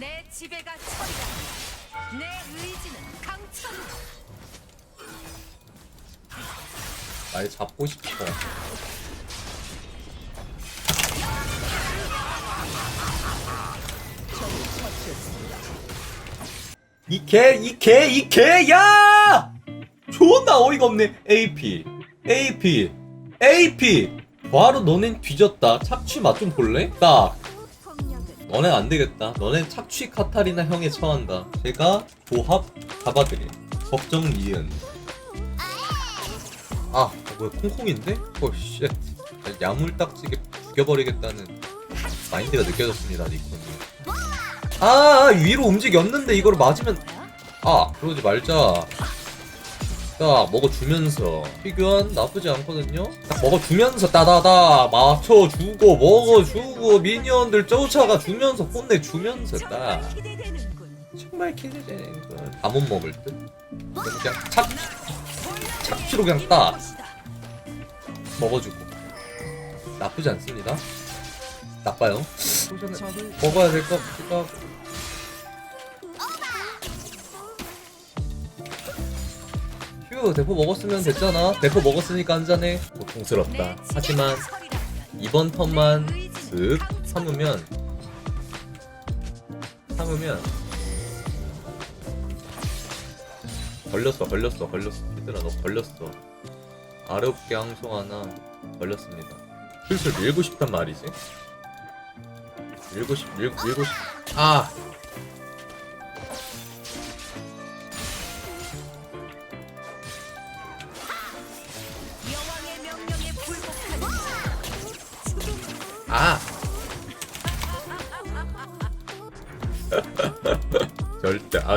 내 지배가 철이다. 내 의지는 강천이다. 날 잡고 싶어. 이 개, 이 개, 이 개, 야! 존나 어이가 없네. AP, AP, AP. 바로 너넨 뒤졌다. 착취 맛 좀 볼래? 딱. 너넨 안 되겠다. 너넨 착취 카타리나 형에 처한다. 제가 조합 잡아드림. 걱정 니은. 아, 뭐야 콩콩인데? 어, 쉣. 야물딱지게 죽여버리겠다는 마인드가 느껴졌습니다, 니코님. 아, 위로 움직였는데 이걸 맞으면 아, 그러지 말자. 자, 먹어주면서 피규어는 나쁘지 않거든요. 딱 먹어주면서 따다다 맞춰주고 먹어주고 미니언들 쫓아가 주면서 혼내주면서 딱 정말 기대되는군. 정말 기대되는 다못 먹을 듯. 그냥 착 착취로 그냥 딱 먹어주고 나쁘지 않습니다. 나빠요. 먹어야 될 것 같기도 하고. 휴, 대포 먹었으면 됐잖아. 대포 먹었으니까 한 잔해. 고통스럽다. 내 하지만 철이라면. 이번 턴만 내 의지는 슥 참으면 참으면 걸렸어 걸렸어 걸렸어. 얘들아 너 걸렸어. 아렵게 항송 하나 걸렸습니다. 슬슬 밀고 싶단 말이지? 밀고 싶 밀고 밀고 싶아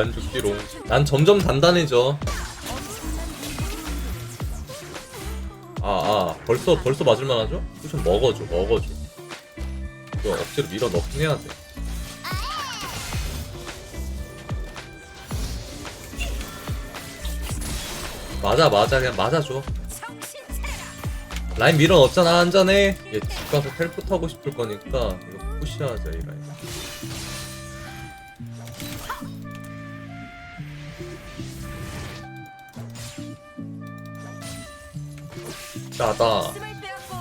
안 죽기로. 난 점점 단단해져. 아, 아, 벌써, 벌써 맞을만 하죠? 쿠션 먹어줘, 먹어줘. 이거 억지로 밀어 넣긴 해야 돼. 맞아, 맞아, 그냥 맞아줘. 라인 밀어 넣었잖아, 한 잔에. 얘 집 가서 텔포 타고 싶을 거니까, 이거 푸시하자, 이 라인. 빼앗고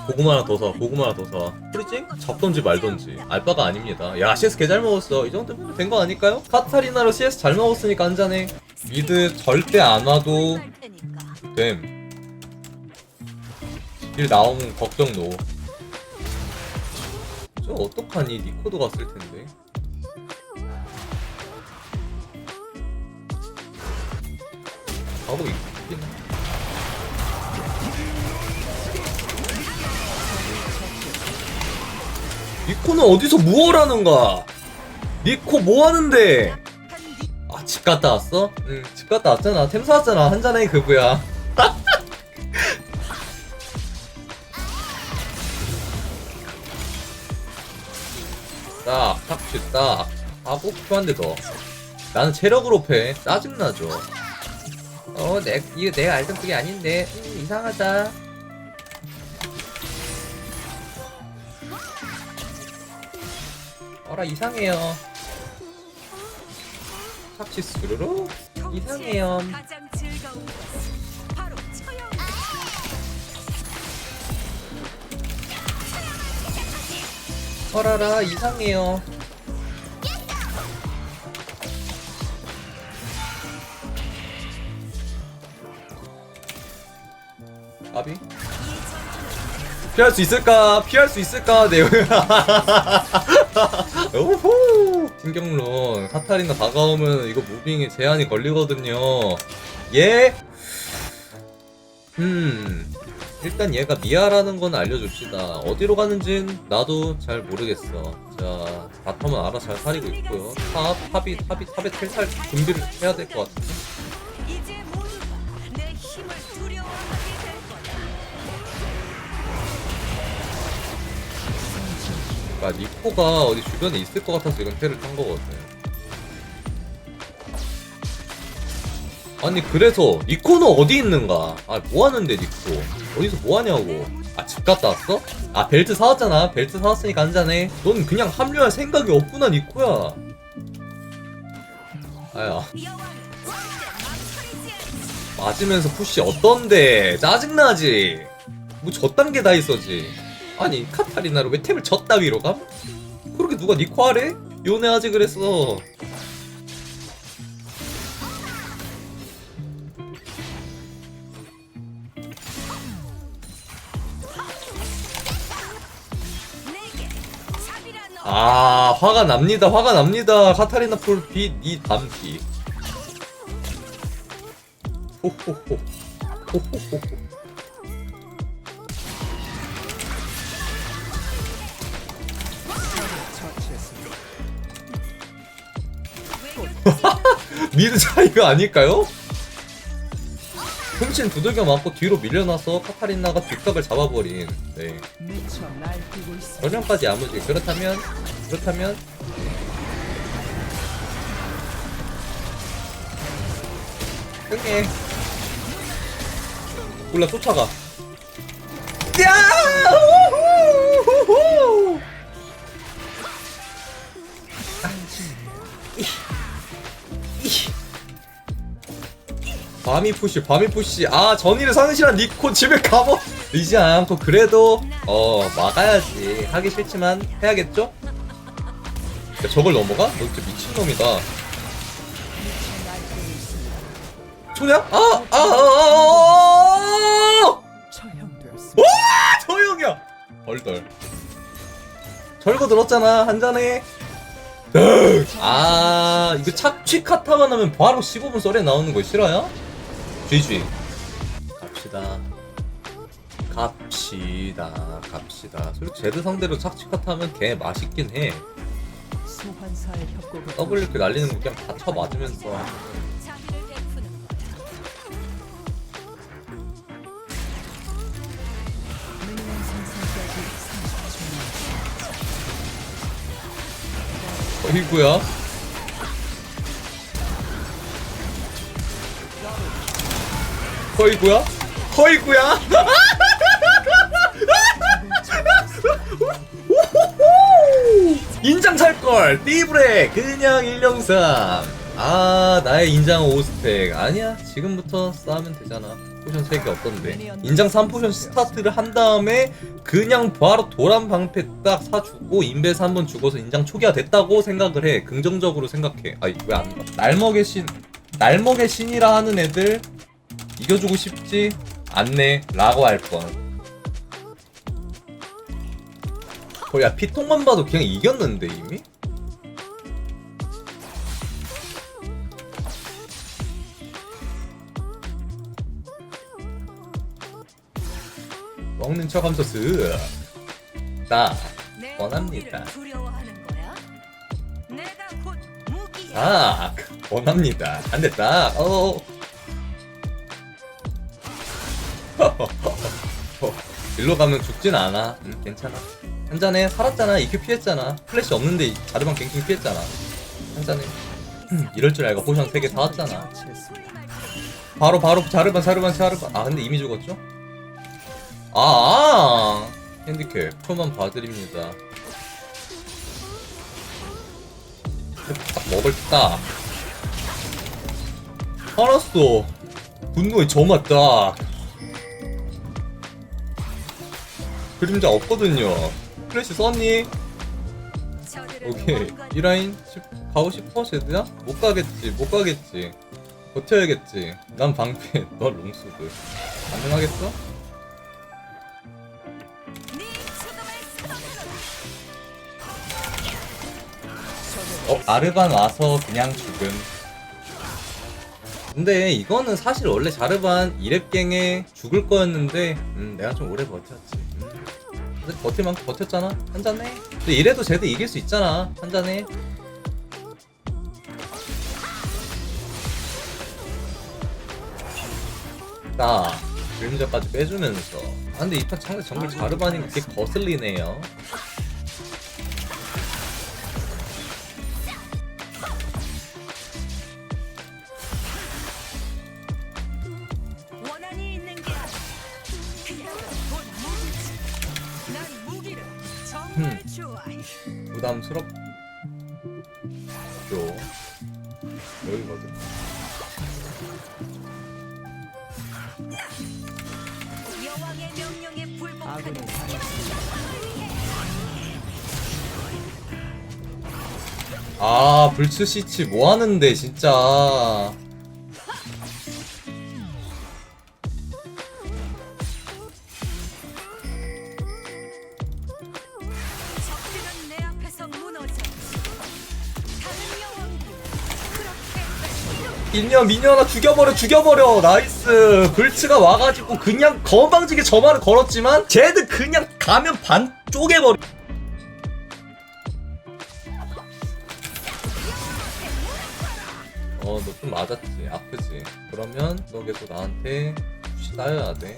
고구마 하나 더 사, 고구마 하나 더 사. 프리징? 잡던지 말던지. 알바가 아닙니다. 야, CS 개 잘 먹었어. 이 정도면 된 거 아닐까요? 카타리나로 CS 잘 먹었으니까 한 잔해. 미드 절대 안 와도. 됨. 길 나오면 걱정 노. 저 어떡하니? 니코도 갔을 텐데. 가고 있긴. 니코는 어디서 무엇하는가? 니코 뭐 하는데? 한 뒤- 아, 집 갔다 왔어? 응, 집 갔다 왔잖아. 템 사왔잖아. 한 잔에 그부야. 딱, 탁취 딱. 하고 필요한데 더. 나는 체력으로 패. 짜증나죠. 어, 내, 이거 내가 알던 그게 아닌데. 음, 이상하다. 어라, 이상해요. 탁취 스르르? 이상해요. 가장 즐거운 것 바로 처형. 어라라, 이상해요. 까비? 피할 수 있을까? 피할 수 있을까? 네. 오호! 신경론. 카타리나 다가오면 이거 무빙에 제한이 걸리거든요. 예? 음. 일단 얘가 미아라는 건 알려줍시다. 어디로 가는진 나도 잘 모르겠어. 자, 바텀은 알아 잘 사리고 있고요. 탑, 탑이, 탑이, 탑에 텔살 준비를 해야 될 것 같은데. 그러니까 니코가 어디 주변에 있을 것 같아서 이건 테를 탄 거거든. 아니 그래서 니코는 어디 있는가? 아 뭐 하는데 니코? 어디서 뭐 하냐고? 아 집 갔다 왔어? 아 벨트 사왔잖아. 벨트 사왔으니까 한 잔해. 넌 그냥 합류할 생각이 없구나 니코야. 아야. 맞으면서 푸시 어떤데 짜증나지 뭐 저딴 게 다 있어지 아니 카타리나로 왜 템을 졌다위로 감? 그렇게 누가 니코 하래? 요네하지 그랬어. 아 화가 납니다 화가 납니다 카타리나 풀빛 이 담기 호호호 호호호 미드 차이가 아닐까요? 훔친 두들겨 맞고 뒤로 밀려나서 카타리나가 뒷각을 잡아버린. 네. 전령까지 야무지. 그렇다면 그렇다면 흥해 몰라 쫓아가. 야! 우후후후. 밤이 푸시 밤이 푸시 아 전의를 상실한 니코 집에 가버 이지 않고 그래도 어 막아야지 하기 싫지만 해야겠죠? 야, 저걸 넘어가? 너 진짜 미친놈이다 초냐? 아! 아! 아! 아! 아! 아! 저 형이야! 덜덜 절거 들었잖아 한잔해 아 이거 착취 카타만 하면 바로 15분 썰에 나오는 거 싫어요? GG 갑시다. 갑시다. 갑시다. 솔직히 제드 상대로 착취 카타 하면 개 맛있긴 해. W 그 날리는 거 그냥 다 쳐 맞으면서 어이구야 허이구야? 허이구야? 인장 살걸! 띠브레! 그냥 103 아 나의 인장 5스택 아니야. 지금부터 싸우면 되잖아 포션 3개 어떤데 인장 3포션 스타트를 한 다음에 그냥 바로 도란 방패 딱 사주고 인베스 한 번 죽어서 인장 초기화 됐다고 생각을 해 긍정적으로 생각해 아이 왜안 가? 날먹의 신 날먹의 신이라 하는 애들 이겨주고 싶지 않네 라고 할뻔 거야 피통만 봐도 그냥 이겼는데 이미? 먹는 척 하면서 쓱딱 내 원합니다. 아, 원합니다. 안 됐다. 어. 어, 일로 가면 죽진 않아. 응, 괜찮아. 한 잔에 살았잖아. EQ 피했잖아. 플래시 없는데 자르방 갱킹 피했잖아. 한 잔에. 음, 이럴 줄 알고 포션 3개 사왔잖아. 바로 바로 자르반 자르반 자르반. 아 근데 이미 죽었죠? 아, 아. 핸디캡 표만 봐드립니다. 딱 먹을 딱. 알았어. 분노의 점았다. 그림자 없거든요. 플래시 썼니? 오케이. 이 라인 십- 가고 싶어, 제드야? 못 가겠지, 못 가겠지. 버텨야겠지. 난 방패, 너 롱수드. 가능하겠어? 어, 아르반 와서 그냥 죽음. 근데 이거는 사실 원래 자르반 2렙갱에 죽을 거였는데, 음, 내가 좀 오래 버텼지. 음. 근데 버틸 만큼 버텼잖아? 한잔해. 근데 이래도 쟤도 이길 수 있잖아. 한잔해. 딱, 그림자까지 빼주면서. 아, 근데 이판 상대 정글 자르반이 그게 거슬리네요. 여기거든 여왕의 명령에. 아 불츠 시치 뭐 하는데 진짜 그렇게 미녀 하나 죽여버려 죽여버려. 나이스. 불츠가 와가지고 그냥 건방지게 저 말을 걸었지만 쟤들 그냥 가면 반 쪼개버려. 어너 좀 맞았지. 아프지? 그러면 너 계속 나한테 푸시 따여야 돼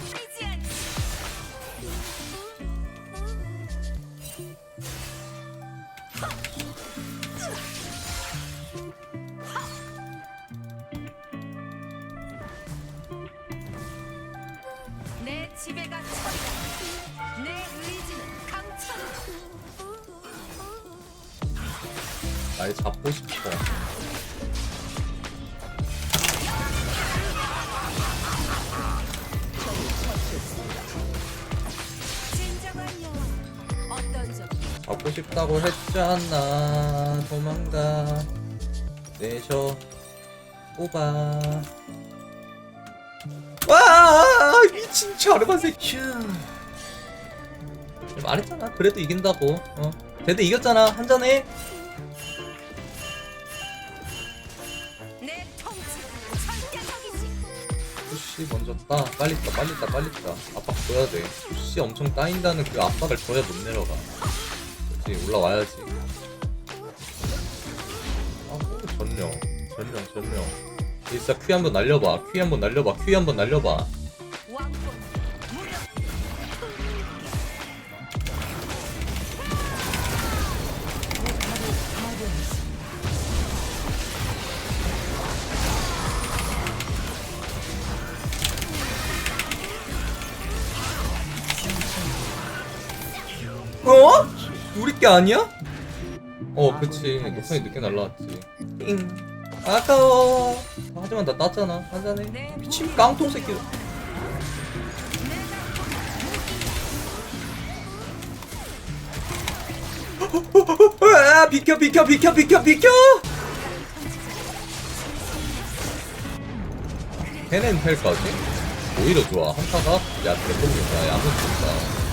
잡고 싶다고 했잖아 도망가. 내셔. 뽑아 와 미친 자르반 새끼 말했잖아. 그래도 이긴다고. 어? 대대 이겼잖아. 한잔해. 푸시 먼저 따. 빨리 따 빨리 따 빨리 따. 압박 줘야 돼. 푸시 엄청 따인다는 그 압박을 줘야 못 내려가 그렇지 올라와야지. 아 전령 전령 전령. 일사 큐 한번 날려봐. 큐 한번 날려봐. 큐 한번 날려봐. 어? 우리 게 아니야? 어 그치. 녹턴이 늦게 날라왔지. 띵 아까워. 하지만 나 땄잖아. 한잔해. 내 미친 깡통 새끼. 아, 비켜 비켜 비켜 비켜 비켜! 해낸 펠까지? 오히려 좋아. 한타가? 야 개똥이다 야무 좋다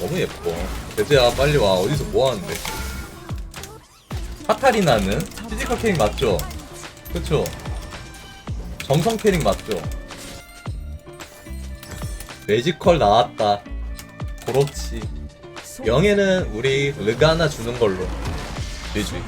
너무 예뻐. 대재야 빨리 와. 어디서 뭐하는데? 카타리나는? 피지컬 캐릭 맞죠? 그쵸? 정성 캐릭 맞죠? 매지컬 나왔다. 그렇지. 영예는 우리 르가나 주는 걸로. GG